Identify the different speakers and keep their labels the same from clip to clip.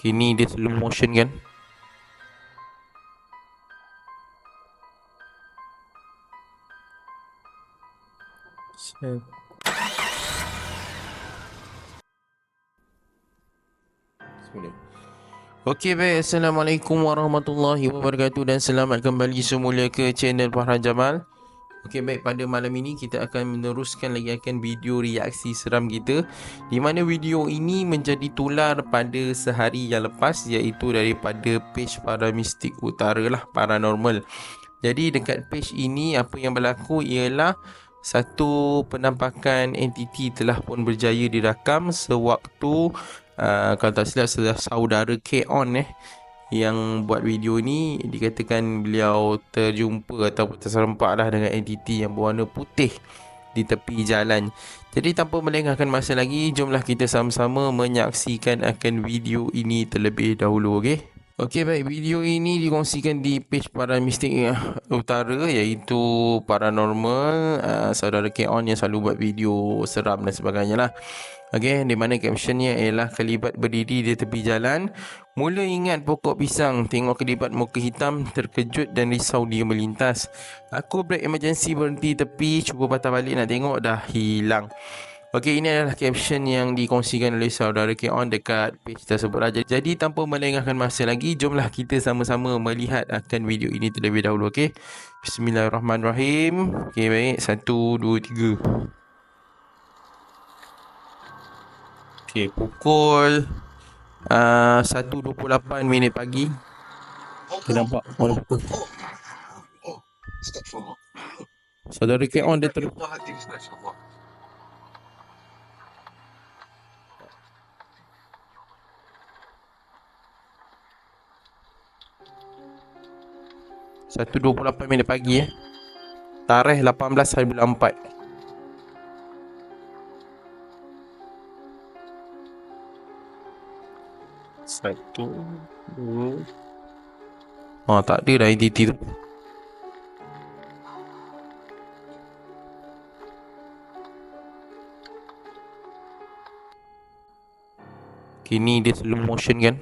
Speaker 1: Kini dia slow motion kan. Okey baik. Assalamualaikum warahmatullahi wabarakatuh Dan selamat kembali semula ke channel Farhan Jamal Okey baik. Pada malam ini kita akan meneruskan lagi akan video reaksi seram kita Di mana video ini menjadi tular pada sehari yang lepas Iaitu daripada page para mistik utara lah paranormal. Jadi dekat page ini apa yang berlaku ialah satu penampakan entiti telah pun berjaya dirakam sewaktu uh, kalau tak silap saudara K-On eh yang buat video ni dikatakan beliau terjumpa atau terserempak lah dengan entiti yang berwarna putih di tepi jalan. Jadi tanpa melengahkan masa lagi, jomlah kita sama-sama menyaksikan akan video ini terlebih dahulu, okey? Okey baik, video ini dikongsikan di page para mistik uh, utara iaitu paranormal uh, saudara K-On yang selalu buat video seram dan sebagainya lah. Okey, di mana captionnya ialah kelibat berdiri di tepi jalan. Mula ingat pokok pisang, tengok kelibat muka hitam, terkejut dan risau dia melintas. Aku break emergency berhenti tepi, cuba patah balik nak tengok dah hilang. Okey, ini adalah caption yang dikongsikan oleh saudara K-On dekat page tersebut. Jadi tanpa melengahkan masa lagi, jomlah kita sama-sama melihat akan video ini terlebih dahulu. Okey, Bismillahirrahmanirrahim. Okey, baik. Satu, dua, tiga. Okey, pukul uh, 1.28 minit pagi. Kita nampak orang pukul. Saudara K-On dia ter... Satu dua puluh lapan minit pagi eh. Tarikh 18 hari bulan 4. Satu Dua. Oh tak ada dah entiti tu. Kini dia slow motion kan?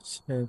Speaker 1: Set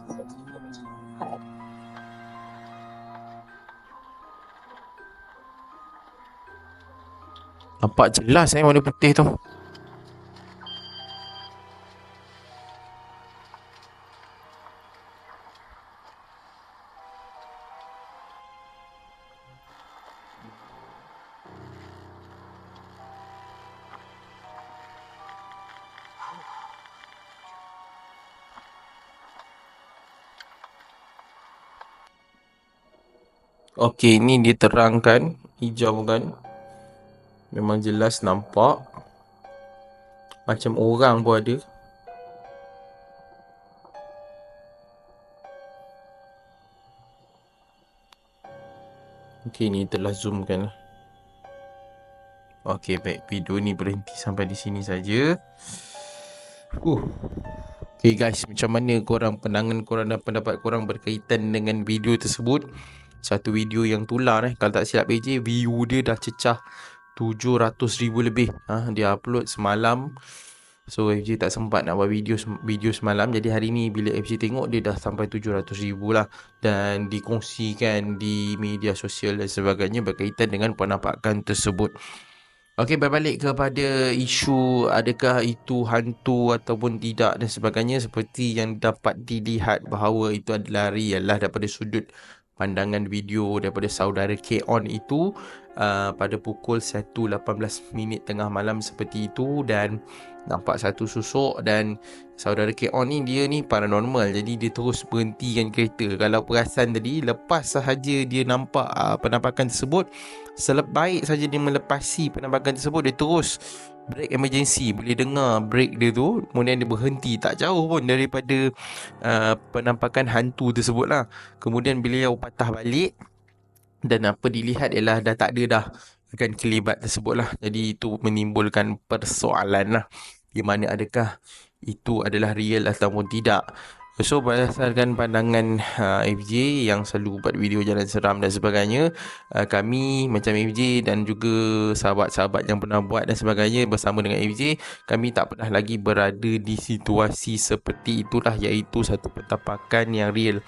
Speaker 1: Nampak jelas eh warna putih tu Okey, ini diterangkan hijau kan. Memang jelas nampak. Macam orang pun ada. Okey, ni telah zoomkan lah. Okey, baik. Video ni berhenti sampai di sini saja. Uh. Okay guys, macam mana korang pandangan korang dan pendapat korang berkaitan dengan video tersebut? Satu video yang tular eh. Kalau tak silap PJ, view dia dah cecah 700 ribu lebih. Ha, dia upload semalam. So FJ tak sempat nak buat video video semalam Jadi hari ni bila FJ tengok dia dah sampai 700 ribu lah Dan dikongsikan di media sosial dan sebagainya Berkaitan dengan penampakan tersebut Okey berbalik kepada isu adakah itu hantu ataupun tidak dan sebagainya Seperti yang dapat dilihat bahawa itu adalah real lah daripada sudut pandangan video daripada saudara K-On itu uh, pada pukul 1.18 minit tengah malam seperti itu dan nampak satu susuk dan saudara K.On ni dia ni paranormal. Jadi dia terus berhentikan kereta. Kalau perasan tadi lepas sahaja dia nampak uh, penampakan tersebut selebaik saja dia melepasi penampakan tersebut dia terus brake emergency. Boleh dengar brake dia tu kemudian dia berhenti. Tak jauh pun daripada uh, penampakan hantu tersebut lah. Kemudian beliau patah balik. Dan apa dilihat ialah dah tak ada dah akan kelibat tersebut lah. Jadi itu menimbulkan persoalan lah. Di mana adakah itu adalah real ataupun tidak. So berdasarkan pandangan uh, FJ yang selalu buat video jalan seram dan sebagainya uh, Kami macam FJ dan juga sahabat-sahabat yang pernah buat dan sebagainya Bersama dengan FJ Kami tak pernah lagi berada di situasi seperti itulah Iaitu satu pentapakan yang real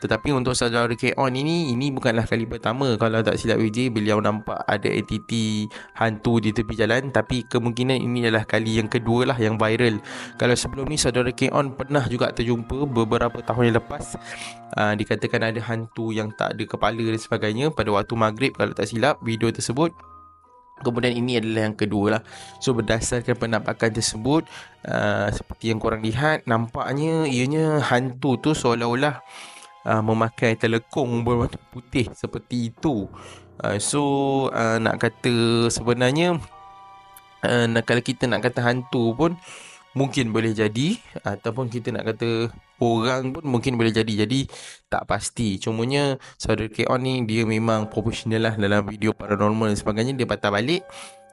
Speaker 1: tetapi untuk saudara K-On ini Ini bukanlah kali pertama. Kalau tak silap WJ Beliau nampak ada entiti hantu di tepi jalan. Tapi kemungkinan ini adalah kali yang kedua lah Yang viral. Kalau sebelum ni saudara K-On pernah juga terjumpa Beberapa tahun yang lepas. Uh, Dikatakan ada hantu yang tak ada kepala dan sebagainya Pada waktu maghrib Kalau tak silap video tersebut. Kemudian ini adalah yang kedua lah. So berdasarkan penampakan tersebut uh, Seperti yang korang lihat Nampaknya ianya hantu tu seolah-olah memakai telekong berwarna putih seperti itu. Uh, so uh, nak kata sebenarnya uh, kalau kita nak kata hantu pun mungkin boleh jadi ataupun kita nak kata orang pun mungkin boleh jadi. Jadi tak pasti. Cumanya saudara K-On ni dia memang profesional lah dalam video paranormal dan sebagainya. Dia patah balik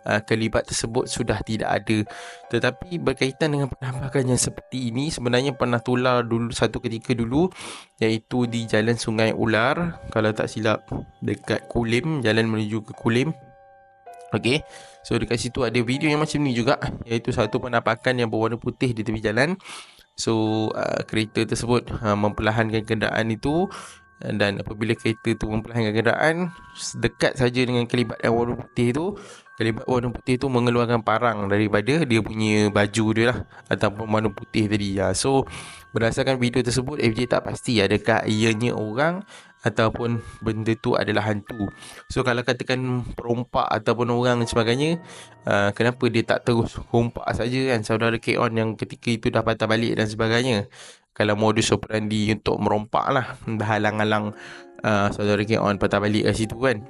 Speaker 1: uh, kelibat tersebut sudah tidak ada. Tetapi berkaitan dengan penampakan yang seperti ini sebenarnya pernah tular dulu satu ketika dulu iaitu di Jalan Sungai Ular kalau tak silap dekat Kulim, jalan menuju ke Kulim. Okey. So dekat situ ada video yang macam ni juga iaitu satu penampakan yang berwarna putih di tepi jalan. So uh, kereta tersebut uh, memperlahankan kenderaan itu dan apabila kereta tu memperlahankan kenderaan dekat saja dengan kelibat yang warna putih tu Kelibat warna putih tu mengeluarkan parang daripada dia punya baju dia lah Ataupun warna putih tadi ya. So berdasarkan video tersebut FJ tak pasti adakah ianya orang Ataupun benda tu adalah hantu. So kalau katakan perompak ataupun orang dan sebagainya uh, Kenapa dia tak terus rompak saja kan? Saudara K-On yang ketika itu dah patah balik dan sebagainya. Kalau modus operandi untuk merompak lah Halang-halang uh, saudara K-On patah balik kat situ kan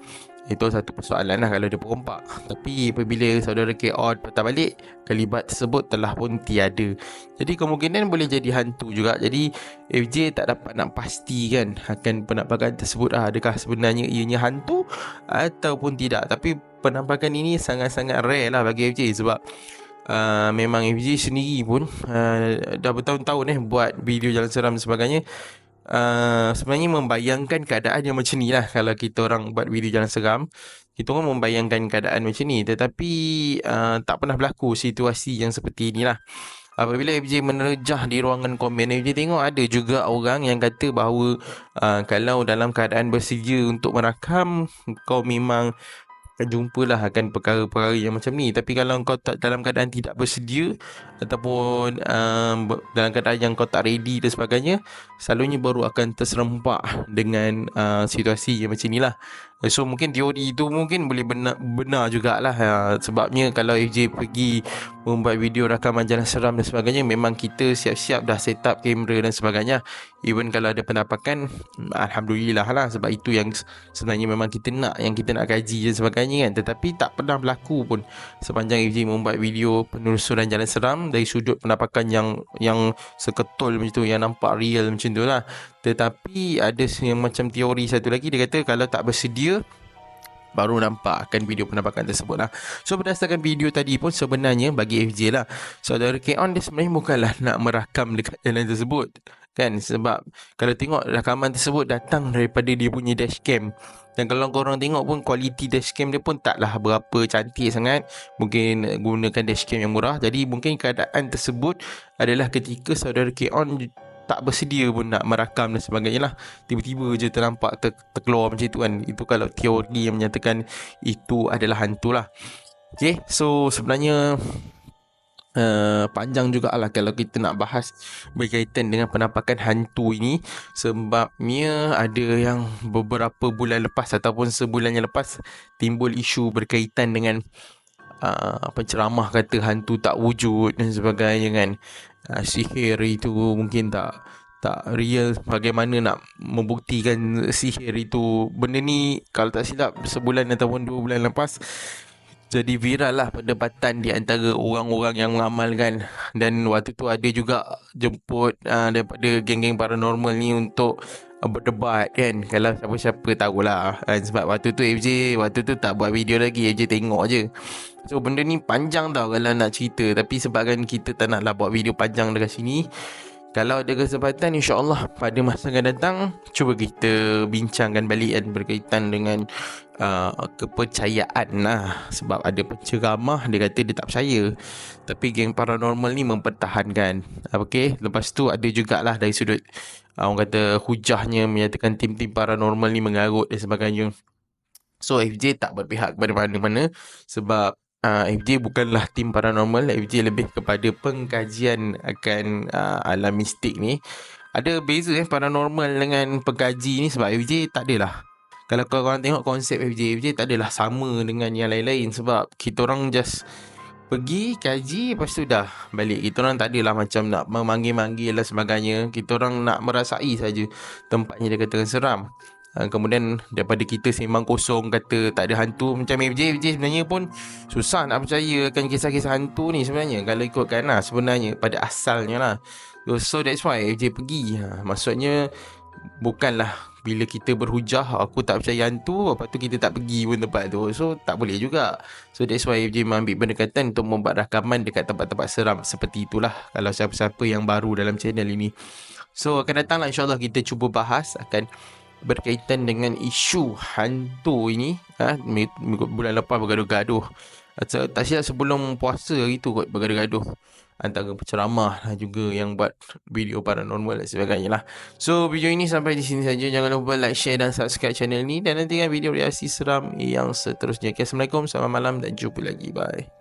Speaker 1: itu satu persoalan lah kalau dia perompak. Tapi apabila saudara K.O. patah balik Kelibat tersebut telah pun tiada. Jadi kemungkinan boleh jadi hantu juga. Jadi FJ tak dapat nak pastikan Akan penampakan tersebut lah. Adakah sebenarnya ianya hantu Ataupun tidak. Tapi penampakan ini sangat-sangat rare lah bagi FJ Sebab Uh, memang FJ sendiri pun uh, dah bertahun-tahun eh buat video jalan seram dan sebagainya uh, sebenarnya membayangkan keadaan yang macam ni lah. Kalau kita orang buat video jalan seram kita orang membayangkan keadaan macam ni. Tetapi uh, tak pernah berlaku situasi yang seperti inilah apabila FJ menerjah di ruangan komen FJ tengok ada juga orang yang kata bahawa uh, kalau dalam keadaan bersedia untuk merakam kau memang akan jumpalah akan perkara-perkara yang macam ni. Tapi kalau kau tak dalam keadaan tidak bersedia ataupun um, dalam keadaan yang kau tak ready dan sebagainya selalunya baru akan terserempak dengan uh, situasi yang macam ni lah So mungkin teori itu mungkin boleh benar, benar jugalah. Uh, Sebabnya kalau AJ pergi membuat video rakaman jalan seram dan sebagainya Memang kita siap-siap dah set up kamera dan sebagainya. Even kalau ada penampakan Alhamdulillah lah. Sebab itu yang sebenarnya memang kita nak Yang kita nak kaji dan sebagainya kan. Tetapi tak pernah berlaku pun. Sepanjang AJ membuat video penelusuran jalan seram Dari sudut penampakan yang yang seketul macam tu Yang nampak real macam tu lah. Tetapi ada yang macam teori satu lagi Dia kata kalau tak bersedia Baru nampak akan video penampakan tersebut lah. So berdasarkan video tadi pun sebenarnya bagi FJ lah Saudara K-On dia sebenarnya bukanlah nak merakam dekat jalan tersebut Kan? Sebab kalau tengok rakaman tersebut datang daripada dia punya dashcam. Dan kalau korang tengok pun kualiti dashcam dia pun taklah berapa cantik sangat. Mungkin gunakan dashcam yang murah. Jadi mungkin keadaan tersebut adalah ketika saudara K-On tak bersedia pun nak merakam dan sebagainya lah. Tiba-tiba je ternampak ter, terkeluar macam tu kan. Itu kalau teori yang menyatakan itu adalah hantu lah. Okay, so sebenarnya uh, panjang jugalah kalau kita nak bahas berkaitan dengan penampakan hantu ini. Sebabnya ada yang beberapa bulan lepas ataupun sebulan yang lepas timbul isu berkaitan dengan uh, penceramah kata hantu tak wujud dan sebagainya kan. Uh, sihir itu mungkin tak tak real bagaimana nak membuktikan sihir itu. Benda ni kalau tak silap sebulan ataupun dua bulan lepas jadi viral lah perdebatan di antara orang-orang yang mengamalkan. Dan waktu tu ada juga jemput uh, daripada geng-geng paranormal ni untuk uh, berdebat kan. Kalau siapa-siapa tahulah. Kan sebab waktu tu FJ waktu tu tak buat video lagi. FJ tengok je. So benda ni panjang tau kalau nak cerita. Tapi sebabkan kita tak naklah buat video panjang dekat sini kalau ada kesempatan insyaAllah pada masa akan datang Cuba kita bincangkan balik kan Berkaitan dengan uh, kepercayaan lah. Sebab ada penceramah dia kata dia tak percaya. Tapi geng paranormal ni mempertahankan. Okay Lepas tu ada jugalah dari sudut uh, Orang kata hujahnya menyatakan tim-tim paranormal ni mengarut dan sebagainya. So FJ tak berpihak kepada mana-mana Sebab uh, FJ bukanlah tim paranormal FJ lebih kepada pengkajian akan uh, alam mistik ni. Ada beza eh paranormal dengan pengkaji ni sebab FJ tak adalah kalau korang tengok konsep FJ FJ tak adalah sama dengan yang lain-lain sebab kita orang just pergi kaji lepas tu dah balik. Kita orang tak adalah macam nak memanggil-manggil dan sebagainya. Kita orang nak merasai saja tempatnya dia katakan seram Uh, kemudian daripada kita sembang kosong kata tak ada hantu macam FJ FJ sebenarnya pun susah nak percaya akan kisah-kisah hantu ni sebenarnya kalau ikutkan lah sebenarnya pada asalnya lah. So that's why FJ pergi. Ha, maksudnya bukanlah bila kita berhujah aku tak percaya hantu lepas tu kita tak pergi pun tempat tu. So tak boleh juga. So that's why FJ mengambil pendekatan untuk membuat rakaman dekat tempat-tempat seram seperti itulah. Kalau siapa-siapa yang baru dalam channel ini. So akan datang lah insyaAllah kita cuba bahas akan berkaitan dengan isu hantu ini ha, bulan lepas bergaduh-gaduh. Tak silap sebelum puasa hari tu kot bergaduh-gaduh antara penceramah dan juga yang buat video paranormal dan sebagainya lah. So video ini sampai di sini saja. Jangan lupa like share dan subscribe channel ni. Dan nantikan video reaksi seram yang seterusnya. Okay, Assalamualaikum selamat malam dan jumpa lagi. Bye